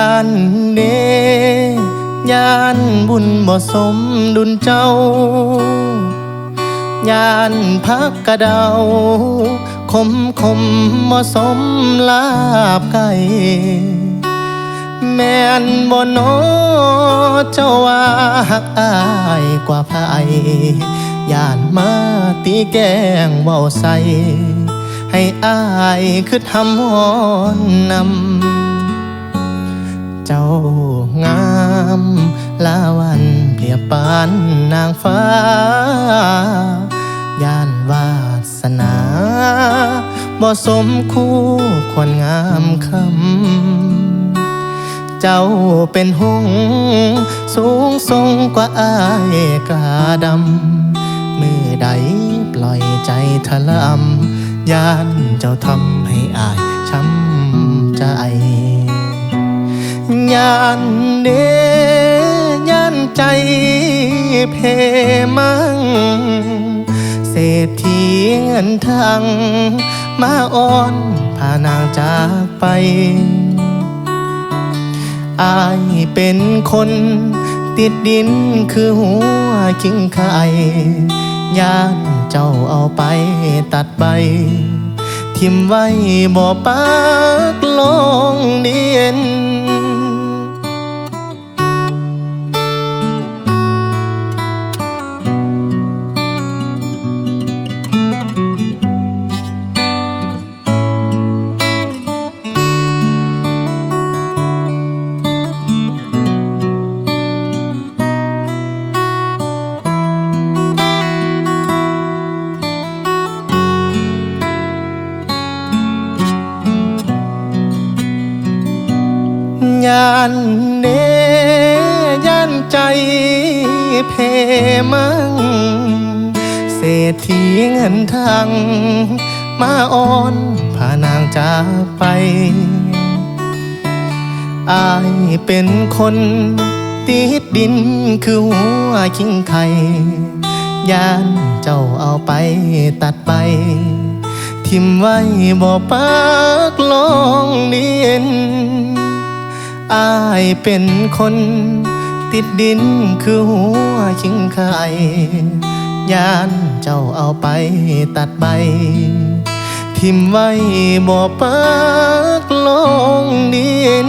านเดยานบุญบ่สมดุลเจ้ายานพักกระเดา คมคมบ่สมลาบไก่แม่นบ่โนอเจ้าว่าหักอายกว่าภายย่านมาตีแกงเว้าใส่ให้อายคือทำหอนนำ จ้างามลาวันเปรียบปานนางฟ้า ย่านวาสนาบ่สมคู่ควรงามคำ เจ้าเป็นหงส์สูงทรงกว่าอายกาดำ มือใดปล่อยใจทะลำย่านเจ้าทำให้อายช้ำใจ ย่านเดย่านใจเพมัง เศรษฐีเงินทางมาอ้อนพานางจากไป อายเป็นคนติดดินคือหัวคิงไข่ย่านเจ้าเอาไปตัดใบ ทิมไว้บ่ปากลงเดียน ย่านเนย่านใจเพมัง เศรษฐีเงินทางมาอ้อนพานางจากไปอายเป็นคนติดดินคือหัวคิงไข่ยานเจ้าเอาไปตัดไป ทิมไว้บ่ปากลองดิน อายเป็นคน ติดดินคือหัวชิงไข่ยานเจ้าเอาไปตัดใบ ทิมไว้บ่ปากลงดิน